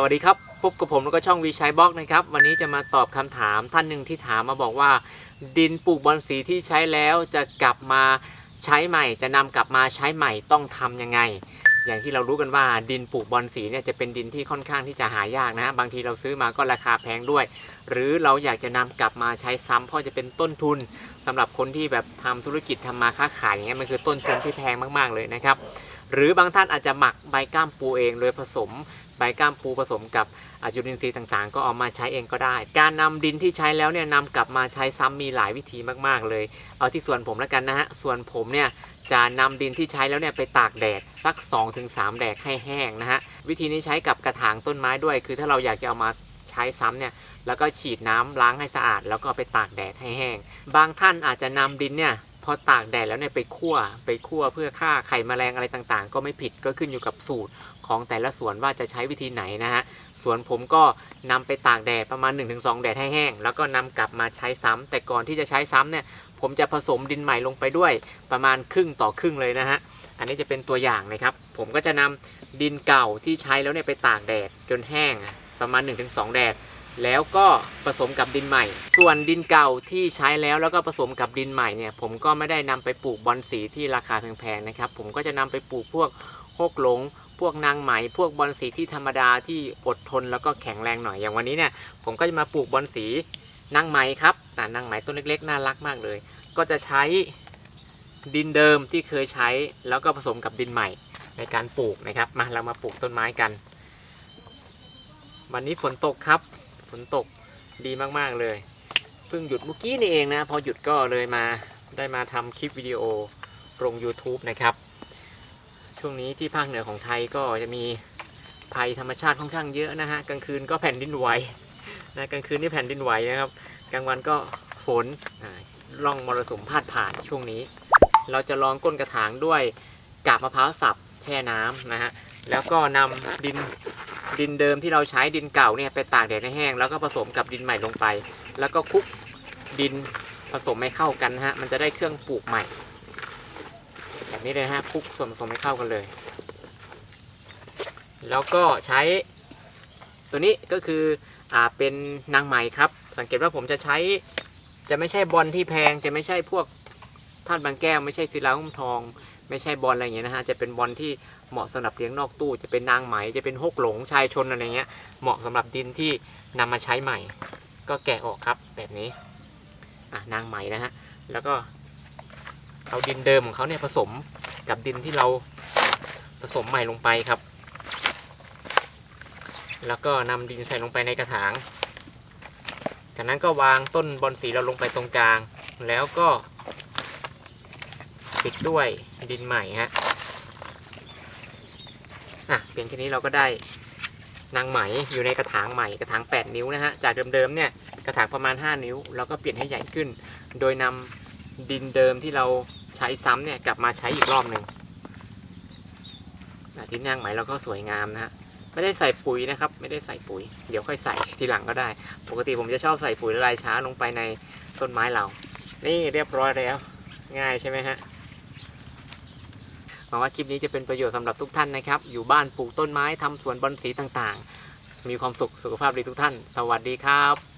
สวัสดีครับพบกับผมแล้วก็ช่องวีชัยบล็อกนะครับ วันนี้จะมาตอบคำถามท่านหนึ่งที่ถามมาบอกว่า ดินปลูกบอลสีที่ใช้แล้วจะกลับมาใช้ใหม่ จะนำกลับมาใช้ใหม่ต้องทำยังไง อย่างที่เรารู้กันว่าดินปลูกบอลสีเนี่ยจะเป็นดินที่ค่อนข้างที่จะหายากนะ บางทีเราซื้อมาก็ราคาแพงด้วย หรือเราอยากจะนำกลับมาใช้ซ้ำเพราะจะเป็นต้นทุนสำหรับคนที่แบบทำธุรกิจทำมาค้าขายอย่างเงี้ยมันคือต้นทุนที่แพงมากๆเลยนะครับหรือบางท่านอาจจะหมักใบก้ามปูเองโดยผสม ใบก้ามปูผสมกับอาจุลินทรีย์ต่างๆ ก็เอามาใช้เองก็ได้ การนำดินที่ใช้แล้วเนี่ยนำกลับมาใช้ซ้ำมีหลายวิธีมากๆเลย เอาที่ส่วนผมแล้วกันนะฮะส่วนผมเนี่ยจะนำดินที่ใช้แล้วเนี่ยไปตากแดดสัก 2-3 แดดให้แห้งนะฮะวิธีนี้ใช้กับกระถางต้นไม้ด้วย คือถ้าเราอยากจะเอามาใช้ซ้ำเนี่ยแล้วก็ฉีดน้ำล้างให้สะอาด แล้วก็ไปตากแดดให้แห้ง บางท่านอาจจะนำดินเนี่ย อตากแดดแล้วเนี่ยไปคั่วไปคั่วเพื่อฆ่าไข่แมลงอะไรต่างๆ ก็ไม่ผิดก็ขึ้นอยู่กับสูตรของแต่ละสวนว่าจะใช้วิธีไหนนะฮะสวนผมก็นำไปตากแดดประมาณ 1-2 แดดให้แห้ง แล้วก็นำกลับมาใช้ซ้ำแต่ก่อนที่จะใช้ซ้ำเนี่ยผมจะผสมดินใหม่ลงไปด้วยประมาณครึ่งต่อครึ่งเลยนะฮะอันนี้จะเป็นตัวอย่างนะครับ ผมก็จะนำดินเก่าที่ใช้แล้วเนี่ยไปตากแดดจนแห้งประมาณ 1-2 แดด แล้วก็ผสมกับดินใหม่ ส่วนดินเก่าที่ใช้แล้วแล้วก็ผสมกับดินใหม่เนี่ย ผมก็ไม่ได้นำไปปลูกบอนสีที่ราคาแพงๆนะครับ ผมก็จะนำไปปลูกพวกฮกหลง พวกนางไหม พวกบอนสีที่ธรรมดาที่อดทนแล้วก็แข็งแรงหน่อยอย่างวันนี้เนี่ย ผมก็จะมาปลูกบอนสีนางไหมครับนางไหมต้นเล็กๆน่ารักมากเลย ก็จะใช้ดินเดิมที่เคยใช้แล้วก็ผสมกับดินใหม่ในการปลูกนะครับ มาเรามาปลูกต้นไม้กัน วันนี้ฝนตกครับ ฝนตกดีมากๆเลยเพิ่งหยุดเมื่อกี้นี่เองนะ พอหยุดก็เลยมาได้มาทำคลิปวิดีโอลง YouTube นะครับ ช่วงนี้ที่ภาคเหนือของไทยก็จะมีภัยธรรมชาติค่อนข้างเยอะนะฮะกลางคืนก็แผ่นดินไหวนะกลางคืนนี่แผ่นดินไหวนะครับ กลางวันก็ฝนร่องมรสุมพาดผ่านช่วงนี้ เราจะลองก้นกระถางด้วยกาบมะพร้าวสับแช่น้ำนะฮะแล้วก็นำดิน ดินเดิมที่เราใช้ดินเก่าเนี่ยไปตากแดดให้แห้ง แล้วก็ผสมกับดินใหม่ลงไป แล้วก็คลุกดินผสมให้เข้ากันฮะ มันจะได้เครื่องปลูกใหม่แบบนี้เลยฮะคลุกส่วนผสมให้เข้ากันเลย แล้วก็ใช้ตัวนี้ก็คืออ่าเป็นนางไหมครับ สังเกตว่าผมจะใช้จะไม่ใช่บอลที่แพงจะไม่ใช่พวกธาตุบางแก้วไม่ใช่ศิลาหุ้มทอง ไม่ใช่บอลอะไรอย่างเงี้ยนะฮะจะเป็นบอลที่เหมาะสำหรับเลี้ยงนอกตู้ จะเป็นนางไหมจะเป็นฮกหลงชายชนอะไรเงี้ยเหมาะสำหรับดินที่นำมาใช้ใหม่ ก็แกะออกครับแบบนี้อะนางไหมนะฮะแล้วก็เอาดินเดิมของเขาเนี่ยผสมกับดินที่เราผสมใหม่ลงไปครับ แล้วก็นำดินใส่ลงไปในกระถาง จากนั้นก็วางต้นบอนสีเราลงไปตรงกลาง แล้วก็ ปิดด้วยดินใหม่ฮะอะเพียงแค่นี้เราก็ได้นางไหมอยู่ในกระถางใหม่กระถาง 8 นิ้วนะฮะจากเดิมๆเนี่ยกระถางประมาณ 5 นิ้วเราก็เปลี่ยนให้ใหญ่ขึ้น โดยนำดินเดิมที่เราใช้ซ้ำเนี่ยกลับมาใช้อีกรอบหนึ่งที่นางไหมเราก็สวยงามนะฮะไม่ได้ใส่ปุ๋ยนะครับ ไม่ได้ใส่ปุ๋ย เดี๋ยวค่อยใส่ทีหลังก็ได้ ปกติผมจะชอบใส่ปุ๋ยละลายช้าลงไปในต้นไม้เรา นี่เรียบร้อยแล้ว ง่ายใช่ไหมฮะ หวังว่าคลิปนี้จะเป็นประโยชน์สำหรับทุกท่านนะครับ อยู่บ้านปลูกต้นไม้ทำสวนบอนสีต่างๆ มีความสุขสุขภาพดีทุกท่าน สวัสดีครับ